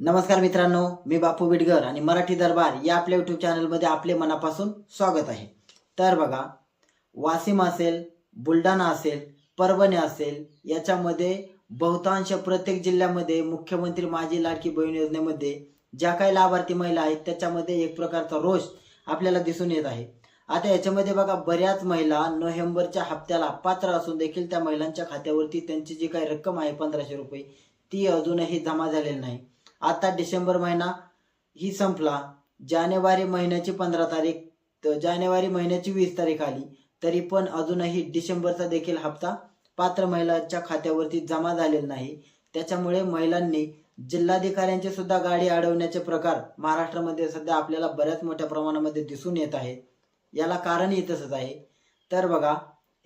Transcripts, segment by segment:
नमस्कार मित्रांनो मी बापू बिडगर आणि मराठी दरबार या आपल्या यूट्यूब चॅनलमध्ये आपले मनापासून स्वागत आहे. तर बघा वाशिम असेल बुलढाणा असेल परभणी असेल याच्यामध्ये बहुतांश प्रत्येक जिल्ह्यामध्ये मुख्यमंत्री माझी लाडकी बहीण योजनेमध्ये ज्या काही लाभार्थी महिला आहेत त्याच्यामध्ये एक प्रकारचा रोष आपल्याला दिसून येत आहे. आता याच्यामध्ये बघा बऱ्याच महिला नोव्हेंबरच्या हप्त्याला पात्र असून देखील त्या महिलांच्या खात्यावरती त्यांची जी काही रक्कम आहे पंधराशे रुपये ती अजूनही जमा झालेली नाही. आता डिसेंबर महिना ही संपला. जानेवारी महिन्याची पंधरा तारीख तर जानेवारी महिन्याची वीस तारीख आली. तरी पण अजूनही डिसेंबरचा देखील हप्ता पात्र महिलांच्या खात्यावरती जमा झालेला नाही. त्याच्यामुळे महिलांनी जिल्हाधिकाऱ्यांची सुद्धा गाडी अडवण्याचे प्रकार महाराष्ट्रामध्ये सध्या आपल्याला बऱ्याच मोठ्या प्रमाणामध्ये दिसून येत आहे. याला कारणही तसंच आहे. तर बघा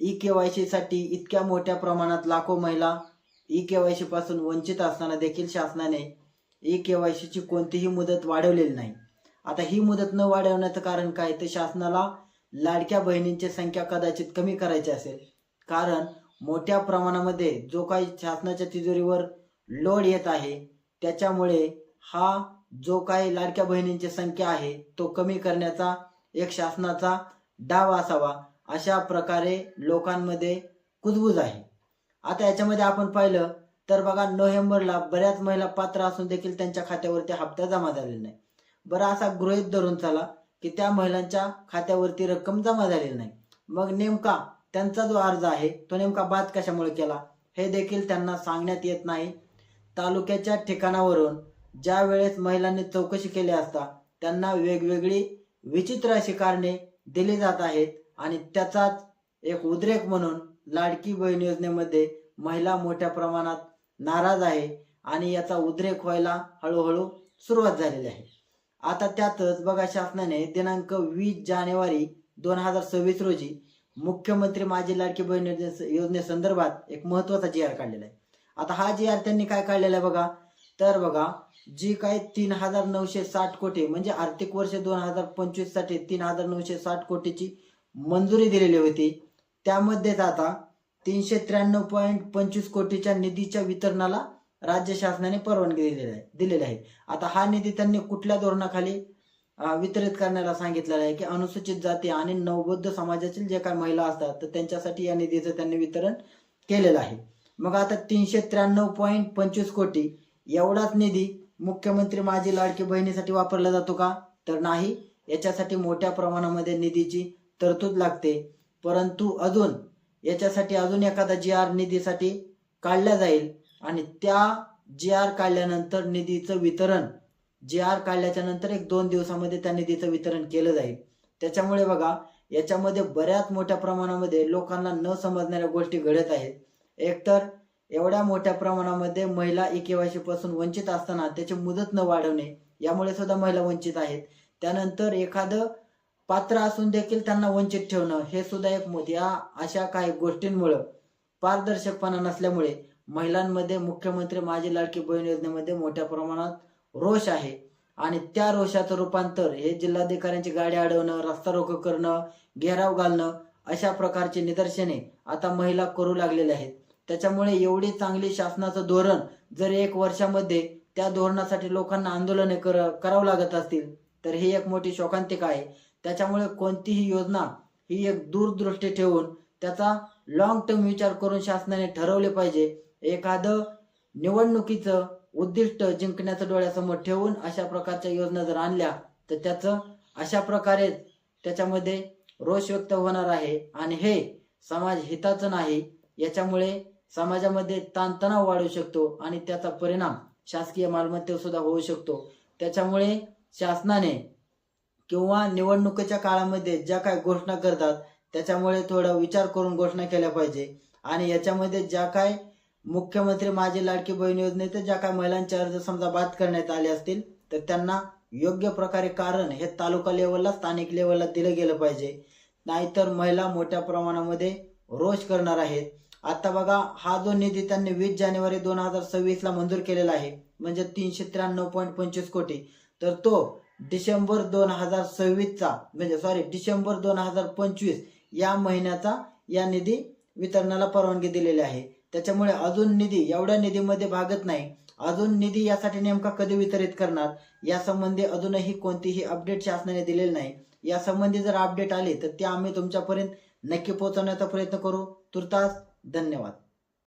ई के वायसाठी इतक्या मोठ्या प्रमाणात लाखो महिला ई के वायपासून वंचित असताना देखील शासनाने ई के वाय ची कोणतीही मुदत वाढवलेली नाही. आता ही मुदत न वाढवण्याचं कारण काय? तर शासनाला लाडक्या बहिणींची संख्या कदाचित कमी करायची असेल. कारण मोठ्या प्रमाणामध्ये जो काही शासनाच्या तिजोरीवर लोड येत आहे त्याच्यामुळे हा जो काही लाडक्या बहिणींची संख्या आहे तो कमी करण्याचा एक शासनाचा डाव असावा अशा प्रकारे लोकांमध्ये कुजबूज आहे. आता याच्यामध्ये आपण पाहिलं तर बघा नोव्हेंबरला बऱ्याच महिला पात्र असून देखील त्यांच्या खात्यावरती हप्ता जमा झालेला नाही. बरं असा गृहित धरून चला की त्या महिलांच्या खात्यावरती रक्कम जमा झालेली नाही. मग नेमका त्यांचा जो अर्ज आहे तो नेमका बाद कशामुळे केला? हे देखील त्यांना सांगण्यात येत नाही. तालुक्याच्या ठिकाणावरून ज्या वेळेस महिलांनी चौकशी केली असता त्यांना वेगवेगळी विचित्र अशी कारणे दिली जात आहेत आणि त्याचाच एक उद्रेक म्हणून लाडकी बहीण योजनेमध्ये महिला मोठ्या प्रमाणात नाराज आहे आणि याचा उद्रेक व्हायला हळूहळू सुरुवात झालेली आहे. आता त्यातच बघा शासनाने दिनांक वीस जानेवारी दोन हजार सव्वीस रोजी मुख्यमंत्री माझी लाडकी बहीण योजनेसंदर्भात एक महत्त्वाचा जी आर काढलेला आहे. आता हा जी आर त्यांनी काय काढलेला आहे बघा? तर बघा जी काय तीन हजार नऊशे साठ कोटी म्हणजे आर्थिक वर्ष दोन हजार पंचवीससाठी तीन हजार नऊशे साठ कोटीची मंजुरी दिलेली होती. त्यामध्येच आता तीनशे त्र्याण्णव पॉईंट पंचवीस कोटीच्या निधीच्या वितरणाला राज्य शासनाने परवानगी दिलेली आहे दिलेली आहे. आता हा निधी त्यांनी कुठल्या धोरणाखाली वितरित करण्याला सांगितलेलं आहे की अनुसूचित जाती आणि नवबौद्ध समाजातील जे काही महिला असतात तर त्यांच्यासाठी या निधीचं त्यांनी वितरण केलेलं आहे. मग आता तीनशे त्र्याण्णव पॉईंट पंचवीस कोटी एवढाच निधी मुख्यमंत्री माझी लाडकी बहिणीसाठी वापरला जातो का? तर नाही. याच्यासाठी मोठ्या प्रमाणामध्ये निधीची तरतूद लागते. परंतु अजून याच्यासाठी अजून एखादा जी आर निधीसाठी काढला जाईल. आणि त्या जी आर काढल्यानंतर निधीचं वितरण जी आर काढल्याच्या नंतर एक दोन दिवसामध्ये त्या निधीचं वितरण केलं जाईल. त्याच्यामुळे बघा याच्यामध्ये बऱ्याच मोठ्या प्रमाणामध्ये लोकांना न समजणाऱ्या गोष्टी घडत आहेत. एकतर एवढ्या मोठ्या प्रमाणामध्ये महिला ई केवायसी पासून वंचित असताना त्याची मुदत न वाढवणे यामुळे सुद्धा महिला वंचित आहेत. त्यानंतर एखादं पात्र असून देखील त्यांना वंचित ठेवणं हे सुद्धा एक मत या अशा काही गोष्टींमुळं पारदर्शकपणा नसल्यामुळे महिलांमध्ये मुख्यमंत्री माझी लाडकी बहीण योजनेमध्ये मोठ्या प्रमाणात रोष आहे. आणि त्या रोषाचं रूपांतर हे जिल्हाधिकाऱ्यांची गाडी अडवणं रस्ता रोको करणं घेराव घालणं अशा प्रकारची निदर्शने आता महिला करू लागलेल्या आहेत. त्याच्यामुळे एवढी चांगली शासनाचं धोरण जर एक वर्षामध्ये त्या धोरणासाठी लोकांना आंदोलने कर करावं लागत असतील तर ही एक मोठी शोकांतिका आहे. त्याच्यामुळे कोणतीही योजना ही एक दूरदृष्टी ठेवून त्याचा लॉंग टर्म विचार करून शासनाने ठरवले पाहिजे. एखादं निवडणुकीचं उद्दिष्ट जिंकण्याचं डोळ्यासमोर ठेवून अशा प्रकारच्या योजना जर आणल्या तर त्याचं अशा प्रकारे त्याच्यामध्ये रोष व्यक्त होणार आहे. आणि हे समाज हिताचं नाही याच्यामुळे समाजामध्ये ताणतणाव वाढू शकतो आणि त्याचा परिणाम शासकीय मालमत्तेवर सुद्धा होऊ शकतो. त्याच्यामुळे शासनाने किंवा निवडणुकीच्या काळामध्ये ज्या काय घोषणा करतात त्याच्यामुळे थोडा विचार करून घोषणा केल्या पाहिजे. आणि याच्यामध्ये ज्या काय मुख्यमंत्री माझी लाडकी बहीण योजनेत ज्या काय महिलांचे अर्ज समजा बाद करण्यात आले असतील तर त्यांना योग्य प्रकारे कारण हे तालुका लेवलला स्थानिक लेवलला दिलं गेलं पाहिजे. नाहीतर महिला मोठ्या प्रमाणामध्ये रोष करणार आहेत. आता बघा हा जो निधी त्यांनी वीस जानेवारी दोन हजार सव्वीस ला मंजूर केलेला आहे म्हणजे तीनशे त्र्याण्णव पॉईंट पंचवीस कोटी तर तो डिसेंबर दोन हजार सव्वीसचा म्हणजे सॉरी डिसेंबर दोन हजार पंचवीस या महिन्याचा या निधी वितरणाला परवानगी दिलेली आहे. त्याच्यामुळे अजून निधी एवढ्या निधीमध्ये भागत नाही. अजून निधी यासाठी नेमका कधी वितरित करणार यासंबंधी अजूनही कोणतीही अपडेट शासनाने दिलेली नाही. यासंबंधी जर अपडेट आली तर ते आम्ही तुमच्यापर्यंत नक्की पोहोचवण्याचा प्रयत्न करू. तुर्तास धन्यवाद.